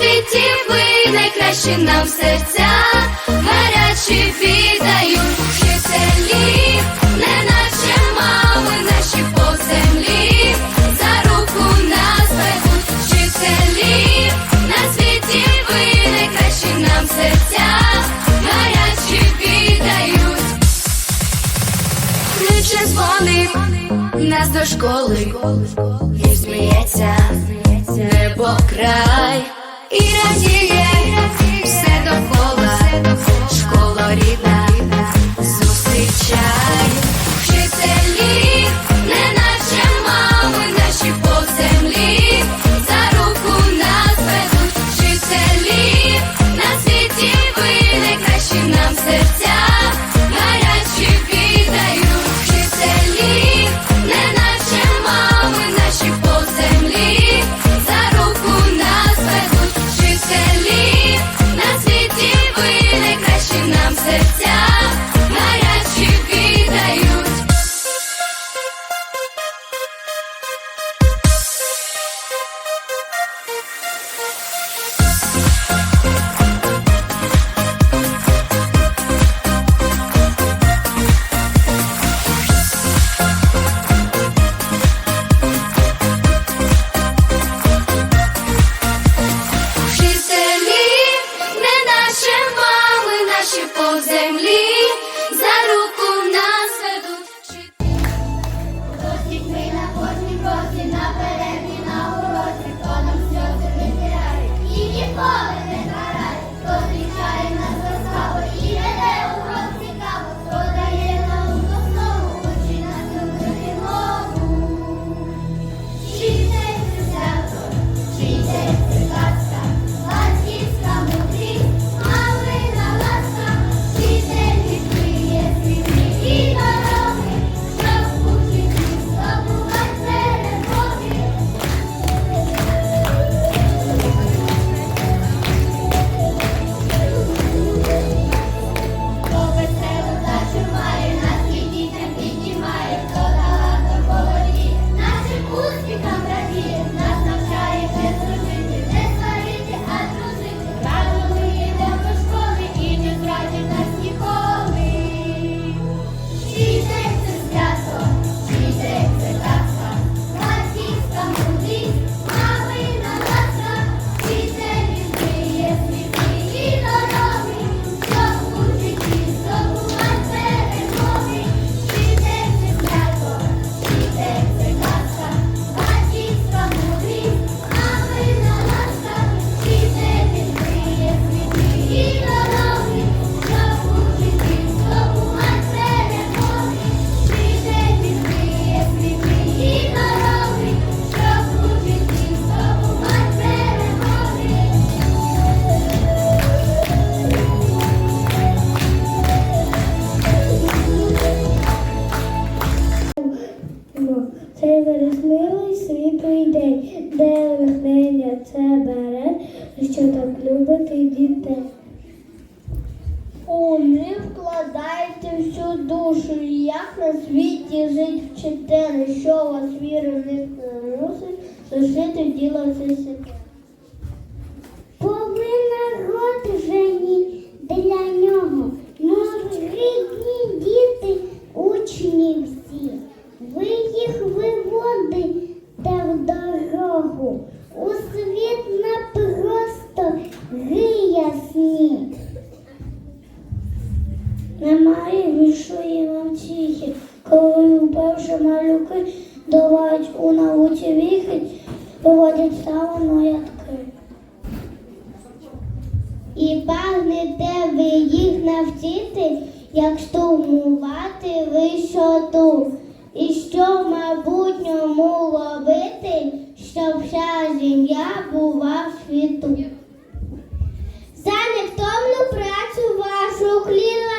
світі ви найкращі нам серця, гарячі віддають вчителі, не наче мами наші по землі, за руку нас ведуть вчителі, на світі ви найкращі нам серця, гарячі віддають. Кличе дзвоник нас до школи, і сміється небо край, і радіє. Все довкола, школа рідна, зустрічай, вчителі, не наче мами наші по землі, за руку нас ведуть вчителі, на світі ви найкращі нам серця, У них вкладаєте всю душу, і як на світі жить вчителі, що вас віри в них не мусить, зашити в діло це себе. Повинна жені для нього. Рідні діти, учні всі. Ви їх виводите в дорогу. У світ на просто ясні. Немає більшої вам тіхи, коли вперше малюки давають у науці вихідь, виводять саме ятки. І пагнете ви їх навчити, як штурмувати висоту. І що в майбутньому робити, щоб вся земля була в світу. За невтомну працю вашу кліну.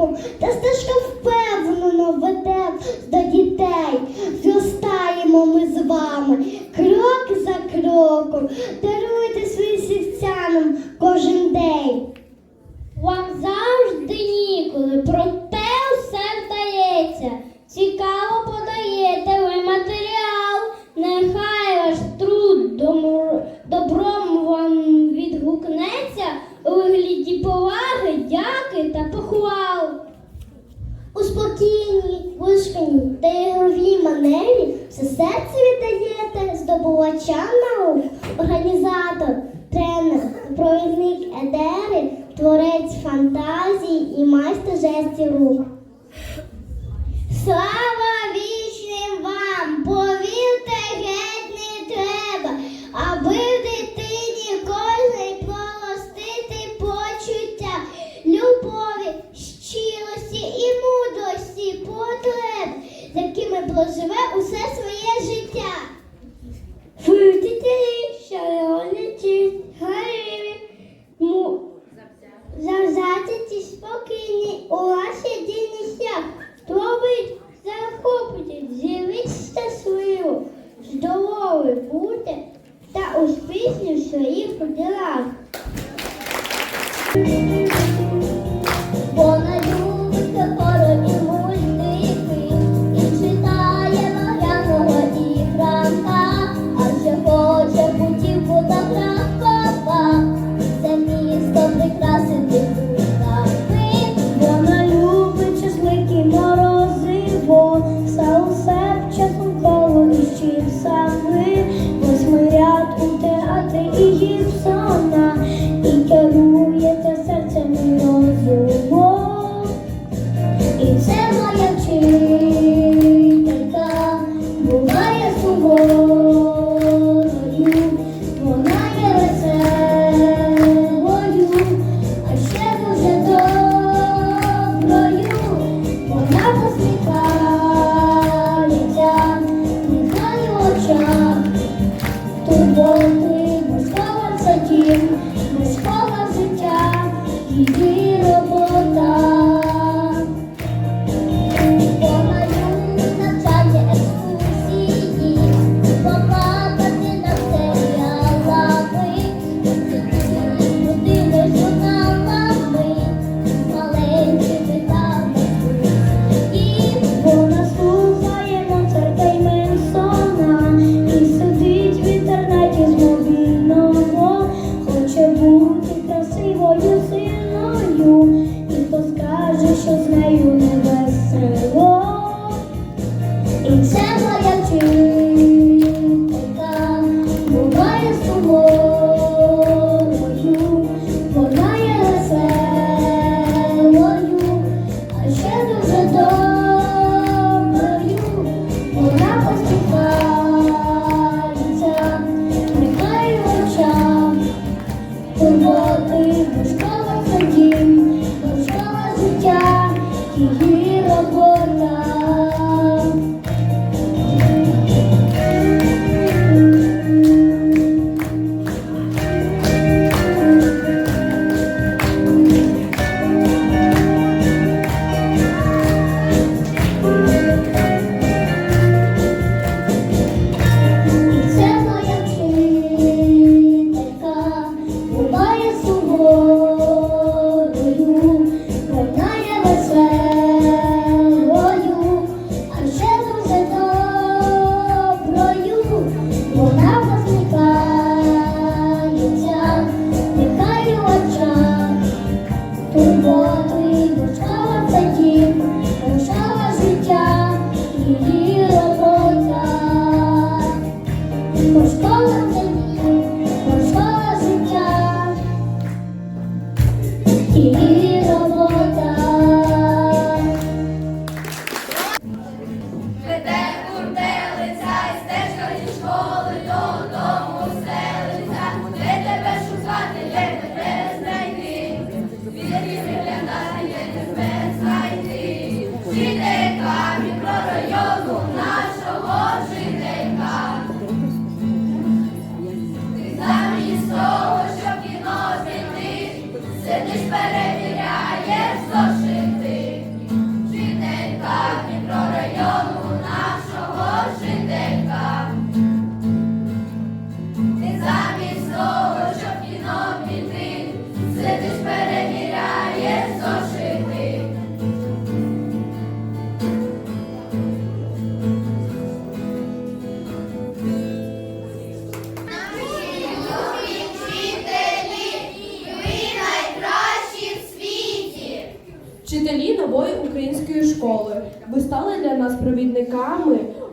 кроком, та стежка впевнено веде до дітей. Зростаємо ми з вами крок за кроком. Даруйте своїм сівцянам кожен день. Вам завжди ніколи, проте все вдається. Цікаво подаєте ви матеріал, нехай ваш труд добром вам відгукнеться у вигляді поваги, дяки та поху спокійній, вишканій та ігровій манері все серце віддаєте здобувачам наук, організатор, тренер, провідник едери, творець фантазії і майстер жестів рук. Слава вічним вам! Повірте, геть не треба! світло живе усе своє життя.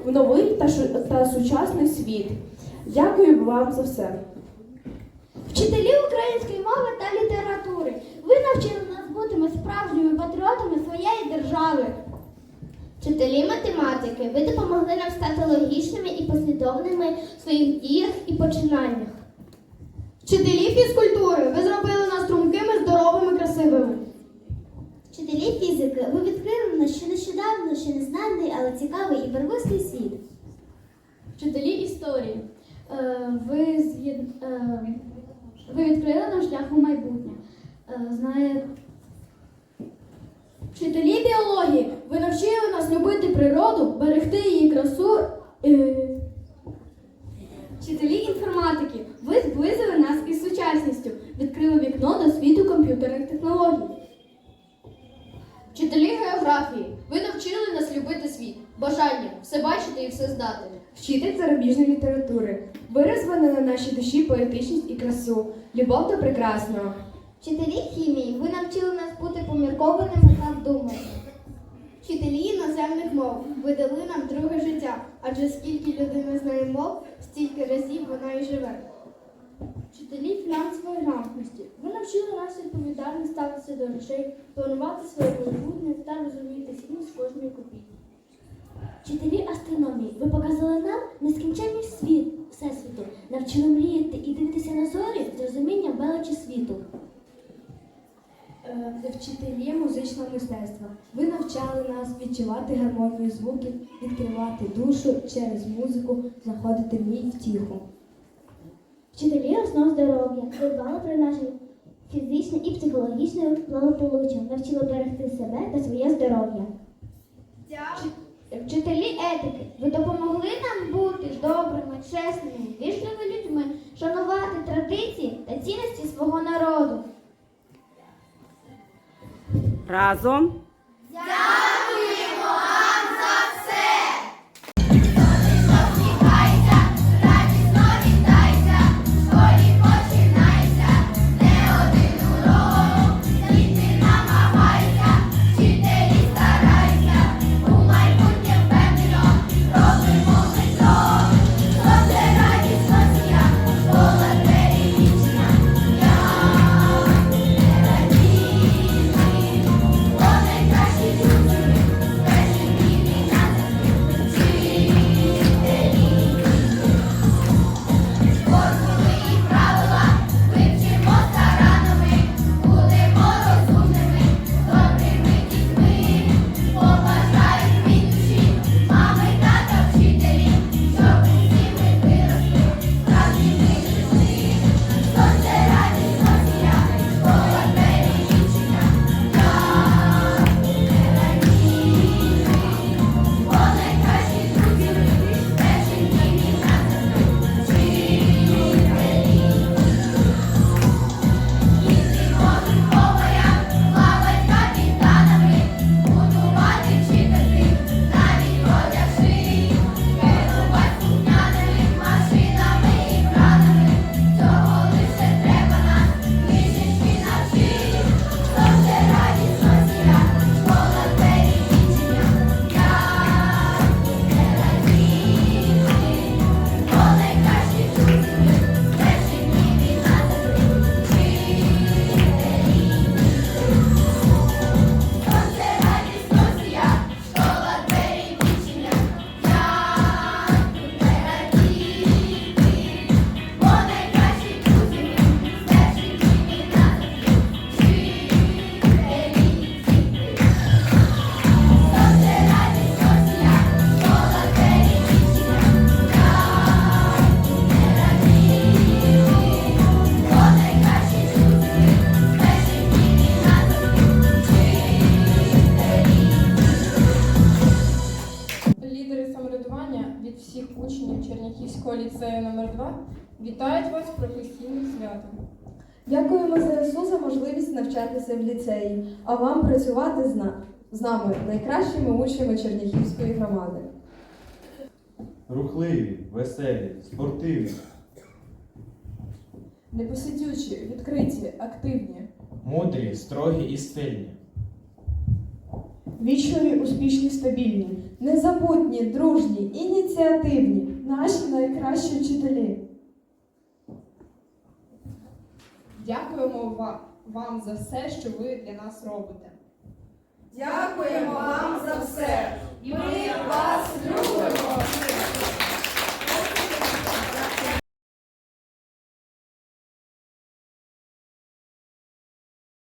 В новий та, шу- та сучасний світ. Дякую вам за все. Вчителі української мови та літератури, ви навчили нас бути справжніми патріотами своєї держави. Вчителі математики, ви допомогли нам стати логічними і послідовними в своїх діях і починаннях. Вчителі фізкультури, ви зробили нас стрункими, здоровими, красивими. Вчителі фізики, ви відкрили ще ще незнаний, але цікавий і барвистий світ. Вчителі історії, е, ви, з'єд- е, ви відкрили нам шлях у майбутнє. Е, Знає... Вчителі біології, ви навчили нас любити природу, берегти її красу. Вчителі інформатики, ви зблизили нас із сучасністю, відкрили вікно до світу комп'ютерних технологій. Вчителі географії, нас любити світ, бажання все бачити і все здати. Вчитель зарубіжної літератури. Ви на нашій душі поетичність і красу, любов до прекрасного. Вчителі хімії, ви навчили нас бути поміркованими та вдуманими. Вчителі іноземних мов, ви дали нам друге життя, адже скільки людина знає мов, стільки разів вона і живе. Вчителі фінансової грамотності, ви навчили нас відповідально ставитися до речей, планувати своє майбутнє та розуміти цінність кожної копійки. Вчителі астрономії, ви показали нам нескінченність світ, всесвіту, навчили мріяти і дивитися на зорі з розумінням величі світу. Е, Вчителі музичного мистецтва. Ви навчали нас відчувати гармонію звуків, відкривати душу через музику, знаходити в ній втіху. Вчителі основ здоров'я. Ви дбали про наше фізичне і психологічне благополуччя, навчили берегти себе та своє здоров'я. Вчителі етики, ви допомогли нам бути добрими, чесними, вічливими людьми, шанувати традиції та цінності свого народу. Разом. Посміхайся, вітають вас з професійним святом. Дякуємо ЗСУ за можливість навчатися в ліцеї, а вам працювати з, на- з нами, найкращими учнями Черніхівської громади. Рухливі, веселі, спортивні, Непосидючі, відкриті, активні. мудрі, строгі і стильні. Вічливі, успішні, стабільні. Незабутні, дружні, ініціативні. Наші найкращі вчителі. Дякуємо вам за все, що ви для нас робите. Дякуємо вам за все. Ми вас любимо.